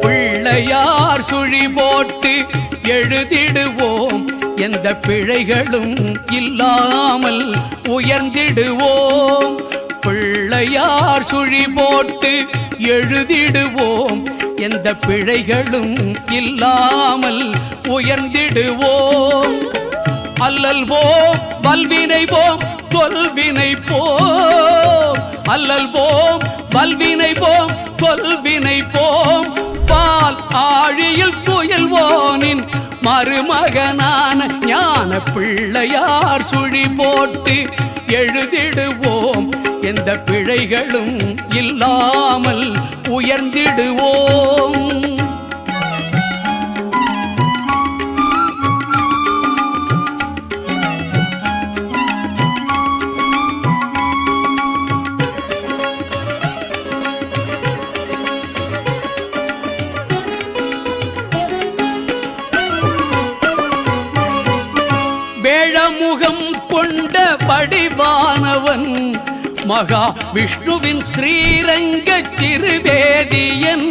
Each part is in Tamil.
பிள்ளையார் சுழி போட்டு எழுதிடுவோம். எந்த பிழைகளும் இல்லாமல் உயர்ந்திடுவோம். பிள்ளையார் சுழி போட்டு எழுதிடுவோம். எந்த பிழைகளும் இல்லாமல் உயர்ந்திடுவோம். அல்லல் போம் வல்வினை போம் தொல்வினை போம் அல்லல் போம் வல்வினை போம் தொல்வினை போம் பால் ஆழியில் துயில்வோனின் மருமகனான ஞான பிள்ளையார் சுழி போட்டு எழுதிடுவோம். எந்த பிழைகளும் இல்லாமல் உயர்ந்திடுவோம். முகம் கொண்ட படிவானவன் மகா விஷ்ணுவின் ஸ்ரீரங்க சிறுவேதியன்.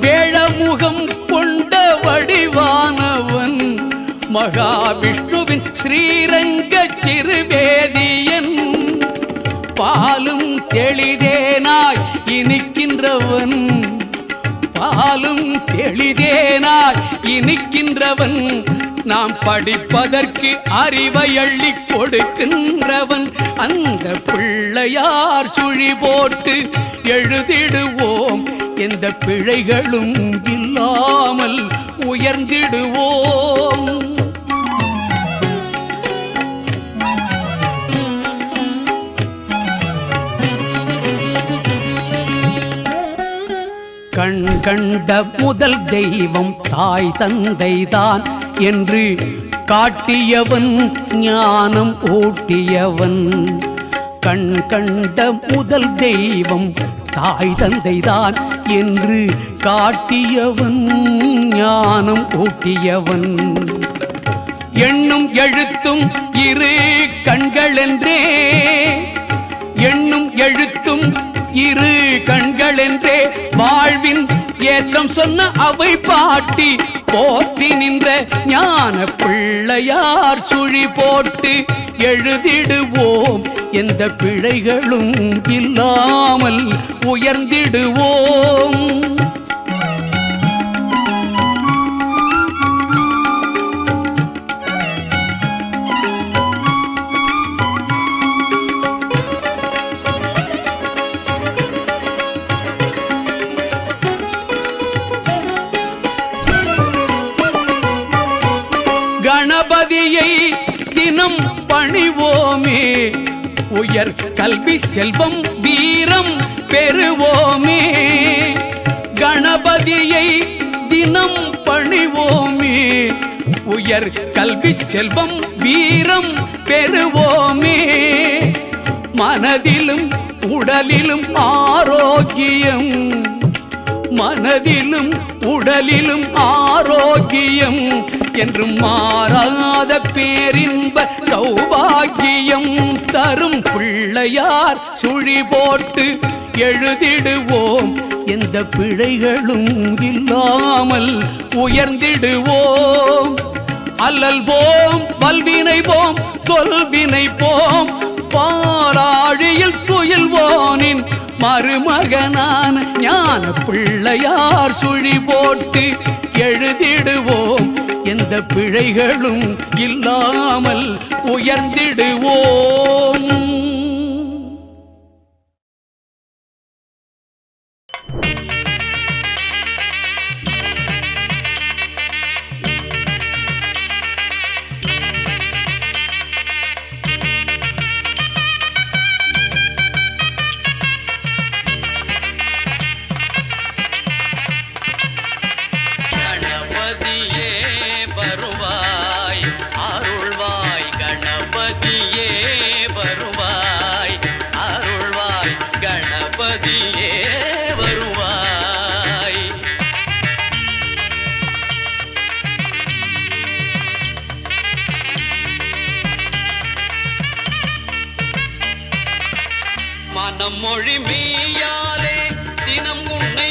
வேழமுகம் கொண்ட வடிவானவன் மகா விஷ்ணுவின் ஸ்ரீரங்க சிறுவேதியன். பாலும் தெளிதேனாய் இனிக்கின்றவன். பாலும் தெளிதேனாய் இனிக்கின்றவன் நாம் படிப்பதற்கு அறிவை அள்ளி கொடுக்கின்றவன். அந்த பிள்ளையார் சுழி போட்டு எழுதிடுவோம். எந்த பிழைகளும் இல்லாமல் உயர்ந்திடுவோம். கண் கண்ட முதல் தெய்வம் தாய் தந்தைதான் என்று காட்டியவன் ஞானம் ஊட்டியவன். கண் கண்ட முதல் தெய்வம் தாய் தந்தைதான் என்று காட்டியவன் ஞானம் ஊட்டியவன். எண்ணும் எழுத்தும் இரு கண்களென்றே எண்ணும் எழுத்தும் இரு கண்கள் என்றே வாழ்வின் ஏற்றம் சொன்ன அவை பாட்டி. போற்றி நின்ற ஞான பிள்ளையார் சுழி போட்டு எழுதிடுவோம். எந்த பிழைகளும் இல்லாமல் உயர்ந்திடுவோம். உயர் கல்வி செல்வம் வீரம் பெறுவோமே. கணபதியை தினம் பணிவோமே. உயர் கல்வி செல்வம் வீரம் பெறுவோமே. மனதிலும் உடலிலும் ஆரோக்கியம் மனதிலும் உடலிலும் ஆரோக்கியம் என்று மாறாத பேரின்ப சௌபாகியம் தரும் பிள்ளையார் சுழி போட்டு எழுதிடுவோம். எந்த பிழைகளும் இல்லாமல் உயர்ந்திடுவோம். அல்லல் போம் பல்வினை போம் தொல்வினை போம். பாராழியில் துயில்வோனின் மருமகனான ஞான பிள்ளையார் சுழி போட்டு எழுதிடுவோம். எந்த பிழைகளும் இல்லாமல் உயர்ந்திடுவோம். ஞானம் மொழி மெய்யாலே தினம் உன்னை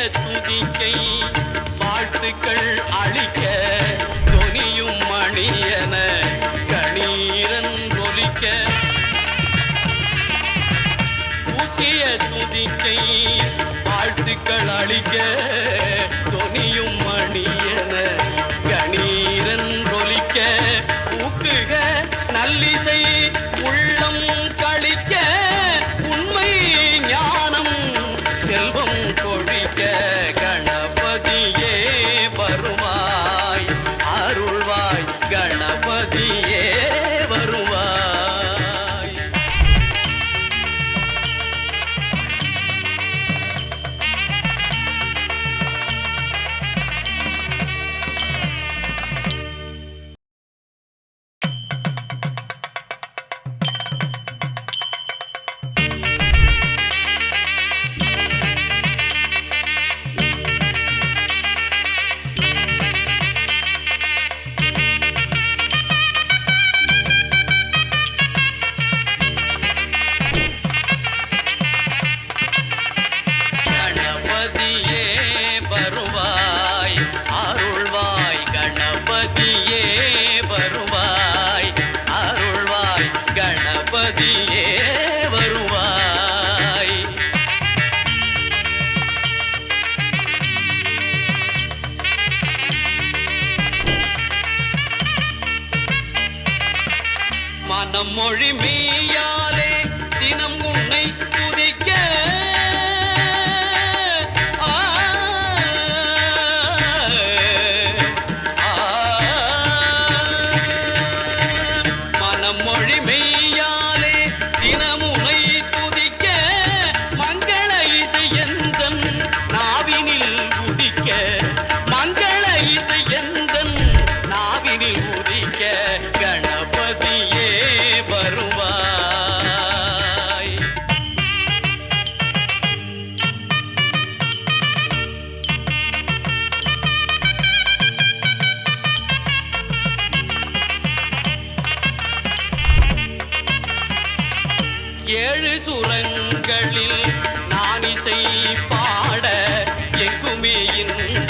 துதிக்கை வாழ்த்துக்கள் அளிக்க துணியும் மணியன கணீரன் ஒலிக்க தூக்கிய துதிக்கை வாழ்த்துக்கள் அளிக்க துணியும் மணியன கணபதியே ஏழு சுரங்களில் நான் இசை பாட எங்குமே இந்த